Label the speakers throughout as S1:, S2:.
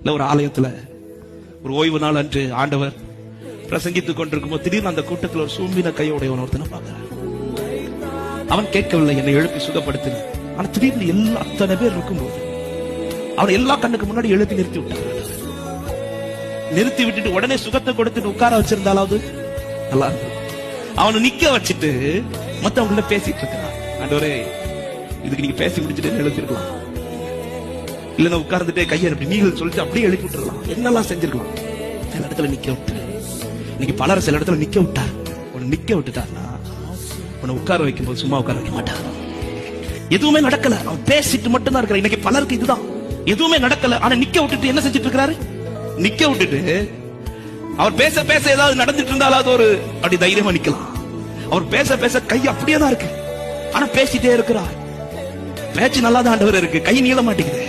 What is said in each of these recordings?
S1: இல்ல ஒரு ஆலயத்துல ஒரு ஓய்வு நாள் அன்று ஆண்டவர் பிரசங்கித்துக் கொண்டிருக்கும் போது திடீர்னு அந்த கூட்டத்தில் ஒரு சூம்பின கையோடையவன் ஒருத்தனை பார்க்கிறான். அவன் கேட்கவில்லை என்னை எழுப்பி சுகப்படுத்தின ஆனா திடீர்னு எல்லா அத்தனை பேர் இருக்கும்போது அவன் எல்லா கண்ணுக்கு முன்னாடி எழுப்பி நிறுத்தி விட்டான். நிறுத்தி விட்டுட்டு உடனே சுகத்தை கொடுத்துட்டு உட்கார வச்சிருந்தாலாவது நல்லா இருக்கும். அவனை நிக்க வச்சுட்டு மத்தவங்கள பேசிட்டு இருக்கிறான். ஆண்டவரே இதுக்கு நீங்க பேசி முடிச்சுட்டு எழுப்பிருக்கலாம்? இல்லைன்னா உட்கார்ந்துட்டே கையை அப்படி நீங்கள் சொல்லிட்டு அப்படியே எழுப்பி விட்டுருலாம் என்னெல்லாம் செஞ்சிருக்கலாம்? சில இடத்துல நிக்க விட்டு. இன்னைக்கு பலர் சில இடத்துல நிக்க விட்டார் உன்னை நிக்க விட்டுட்டார்னா உன்னை உட்கார வைக்கும்போது சும்மா உட்கார வைக்க மாட்டார். எதுவுமே நடக்கல. அவன் பேசிட்டு மட்டும் தான் இன்னைக்கு பலருக்கு இதுதான். எதுவுமே நடக்கல. ஆனா நிக்க விட்டுட்டு என்ன செஞ்சுட்டு இருக்கிறாரு? நிக்க விட்டுட்டு அவர் பேச பேச ஏதாவது நடந்துட்டு இருந்தாலும் ஒரு அப்படி தைரியமா நிக்கலாம். அவர் பேச பேச கை அப்படியே தான் இருக்கு. ஆனா பேசிட்டே இருக்கிறார். பேச்சு நல்லா தான் ஆண்டவர் இருக்கு. கை நீள மாட்டேங்குது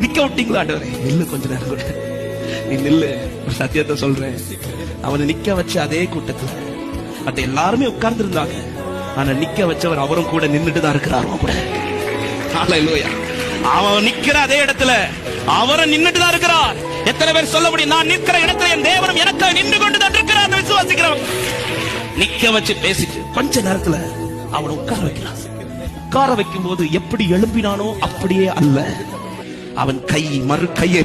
S1: நிக்க விட்டீங்களா ஆண்டவரே? நில்லு கொஞ்ச நேரம் கூட. நீ நில்லு ஒரு சத்தியத்தை சொல்றேன். அவனை நிக்க வச்ச அதே கூட்டத்துல மத்த எல்லாருமே உட்கார்ந்து இருந்தாங்க ஆனா நிக்க வச்சவர் அவரும் கூட நின்னுட்டு தான் இருக்கிறார். கூட. ஹalleluya. அவன் நிக்கிற அதே இடத்துல அவரும் நின்னுட்டு தான் இருக்கிறார். எத்தனை பேர் சொல்ல முடியும்? நான் நிற்கிற இடத்துல என் தேவனும் எனக்கு நின்று கொண்டு தான் இருக்கிறார் விசுவாசிக்கிறவன் நிக்க வச்சு பேசிட்டு கொஞ்ச நேரத்துல அவனை உட்கார வைக்கிறான். உட்கார வைக்கும் போது எப்படி எழும்பினானோ அப்படியே அல்ல. அவன் கை மறு கையை